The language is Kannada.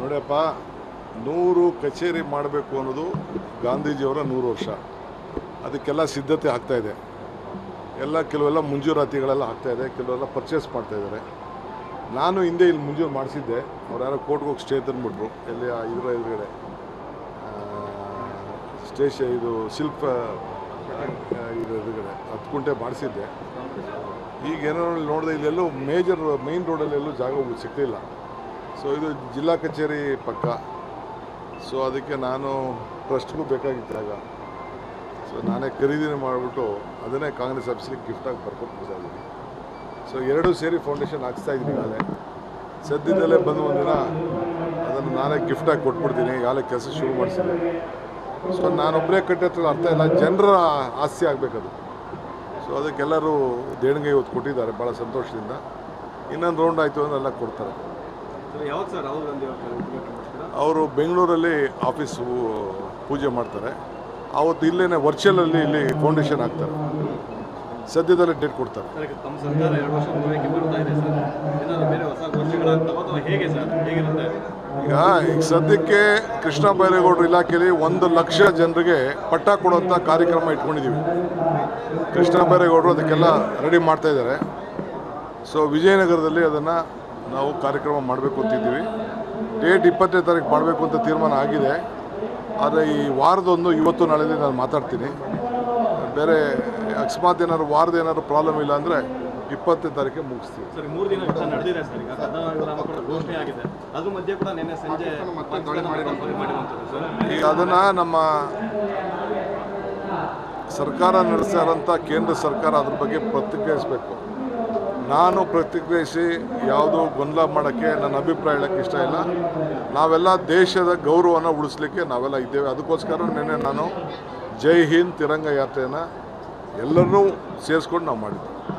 ನೋಡಪ್ಪ, ನೂರು ಕಚೇರಿ ಮಾಡಬೇಕು ಅನ್ನೋದು ಗಾಂಧೀಜಿಯವರ ನೂರು ವರ್ಷ. ಅದಕ್ಕೆಲ್ಲ ಸಿದ್ಧತೆ ಆಗ್ತಾಯಿದೆ ಎಲ್ಲ ಕೆಲವೆಲ್ಲ ಮುಂಜೂರಾತಿಗಳೆಲ್ಲ ಆಗ್ತಾ ಇದೆ, ಕೆಲವೆಲ್ಲ ಪರ್ಚೇಸ್ ಮಾಡ್ತಾ ಇದ್ದಾರೆ. ನಾನು ಹಿಂದೆ ಇಲ್ಲಿ ಮುಂಜೂರು ಮಾಡಿಸಿದ್ದೆ. ಅವ್ರು ಯಾರೋ ಕೋರ್ಟ್ಗೆ ಹೋಗಿ ಸ್ಟೇ ತಂದುಬಿಟ್ರು ಎಲ್ಲಿ ಇದರ ಎದುರುಗಡೆ ಸ್ಟೇಷನ್ ಇದು ಶಿಲ್ಪ ಇದು ಎದುರುಗಡೆ ಹತ್ತು ಕುಂಟೆ ಮಾಡಿಸಿದ್ದೆ ಈಗ ಏನೋ ನೋಡಿದೆ, ಇಲ್ಲೆಲ್ಲೂ ಮೇಜರ್ ಮೈನ್ ರೋಡಲ್ಲೆಲ್ಲೂ ಜಾಗ ಸಿಗ್ತಿಲ್ಲ. ಸೊ ಇದು ಜಿಲ್ಲಾ ಕಚೇರಿ ಪಕ್ಕ. ಸೊ ಅದಕ್ಕೆ ನಾನು ಟ್ರಸ್ಟ್ಗೂ ಬೇಕಾಗಿತ್ತು ಆಗ. ಸೊ ನಾನೇ ಖರೀದಿನೇ ಮಾಡಿಬಿಟ್ಟು ಅದನ್ನೇ ಕಾಂಗ್ರೆಸ್ ಆಫೀಸ್ಗೆ ಗಿಫ್ಟಾಗಿ ಬರ್ಕೊಟ್ಟು ಇದ್ದೀನಿ. ಸೊ ಎರಡೂ ಸೇರಿ ಫೌಂಡೇಶನ್ ಹಾಕ್ಸ್ತಾ ಇದ್ದೀನಿ ನಾಳೆ. ಸದ್ಯದಲ್ಲೇ ಬಂದು ಒಂದಿನ ಅದನ್ನು ನಾನೇ ಗಿಫ್ಟಾಗಿ ಕೊಟ್ಬಿಡ್ತೀನಿ. ಈಗಾಗಲೇ ಕೆಲಸ ಶುರು ಮಾಡಿಸಿದೆ ಸೊ ನಾನೊಬ್ಬರೇ ಕಟ್ಟಿದ್ರೆ ಅರ್ಥ ಇಲ್ಲ. ಜನರ ಆಸ್ತಿ ಆಗಬೇಕದು. ಸೊ ಅದಕ್ಕೆಲ್ಲರೂ ದೇಣಿಗೆ ಇವತ್ತು ಕೊಟ್ಟಿದ್ದಾರೆ. ಭಾಳ ಸಂತೋಷದಿಂದ. ಇನ್ನೊಂದು ರೌಂಡ್ ಆಯಿತು ಅಂದ್ರೆ ಎಲ್ಲ ಕೊಡ್ತಾರೆ. ಅವ್ರ ಬೆಂಗಳೂರಲ್ಲಿ ಆಫೀಸು ಪೂಜೆ ಮಾಡ್ತಾರೆ. ಆವತ್ತು ಇಲ್ಲೇ ವರ್ಚುವಲಲ್ಲಿ ಇಲ್ಲಿ ಫೌಂಡೇಶನ್ ಹಾಕ್ತಾರೆ. ಸದ್ಯದಲ್ಲೇ ಡೇಟ್ ಕೊಡ್ತಾರೆ. ಈಗ ಈಗ ಸದ್ಯಕ್ಕೆ ಕೃಷ್ಣ ಬೈರೇಗೌಡರು ಇಲಾಖೆಯಲ್ಲಿ ಒಂದು ಲಕ್ಷ ಜನರಿಗೆ ಪಟ್ಟ ಕೊಡುವಂಥ ಕಾರ್ಯಕ್ರಮ ಇಟ್ಕೊಂಡಿದ್ದೀವಿ. ಕೃಷ್ಣ ಬೈರೇಗೌಡರು ಅದಕ್ಕೆಲ್ಲ ರೆಡಿ ಮಾಡ್ತಾ ಇದ್ದಾರೆ. ಸೊ ವಿಜಯನಗರದಲ್ಲಿ ಅದನ್ನು ನಾವು ಕಾರ್ಯಕ್ರಮ ಮಾಡಬೇಕು ಅಂತಿದ್ದೀವಿ. ಡೇಟ್ ಇಪ್ಪತ್ತನೇ ತಾರೀಕು ಮಾಡಬೇಕು ಅಂತ ತೀರ್ಮಾನ ಆಗಿದೆ. ಆದರೆ ಈ ವಾರದೊಂದು ಇವತ್ತು ನಾಳೆಯಲ್ಲಿ ನಾನು ಮಾತಾಡ್ತೀನಿ. ಬೇರೆ ಅಕಸ್ಮಾತ್ ಏನಾದ್ರು ವಾರದ ಏನಾದ್ರು ಪ್ರಾಬ್ಲಮ್ ಇಲ್ಲ ಅಂದರೆ ಇಪ್ಪತ್ತನೇ ತಾರೀಕಿಗೆ ಮುಗಿಸ್ತೀವಿ ಸರಿ ಮೂರು ದಿನ ಯುದ್ಧ ನಡೆದಿದೆ ಸರ್ ಈಗ ಅದನ್ನು ನಮ್ಮ ಸರ್ಕಾರ ನಡೆಸ್ತಾ ಇರೋಂಥ ಕೇಂದ್ರ ಸರ್ಕಾರ ಅದ್ರ ಬಗ್ಗೆ ಪ್ರತಿಕ್ರಿಯಿಸಬೇಕು. ನಾನು ಪ್ರತಿಕ್ರಿಯಿಸಿ ಯಾವುದೋ ಗೊಂದಲ ಮಾಡೋಕ್ಕೆ ನನ್ನ ಅಭಿಪ್ರಾಯ ಹೇಳಕ್ಕೆ ಇಷ್ಟ ಇಲ್ಲ. ನಾವೆಲ್ಲ ದೇಶದ ಗೌರವನ ಉಳಿಸ್ಲಿಕ್ಕೆ ನಾವೆಲ್ಲ ಇದ್ದೇವೆ. ಅದಕ್ಕೋಸ್ಕರ ನಿನ್ನೆ ನಾನು ಜೈ ಹಿಂದ್ ತಿರಂಗ ಯಾತ್ರೆಯನ್ನು ಎಲ್ಲರನ್ನೂ ಸೇರಿಸ್ಕೊಂಡು ನಾವು ಮಾಡಿದ್ವಿ.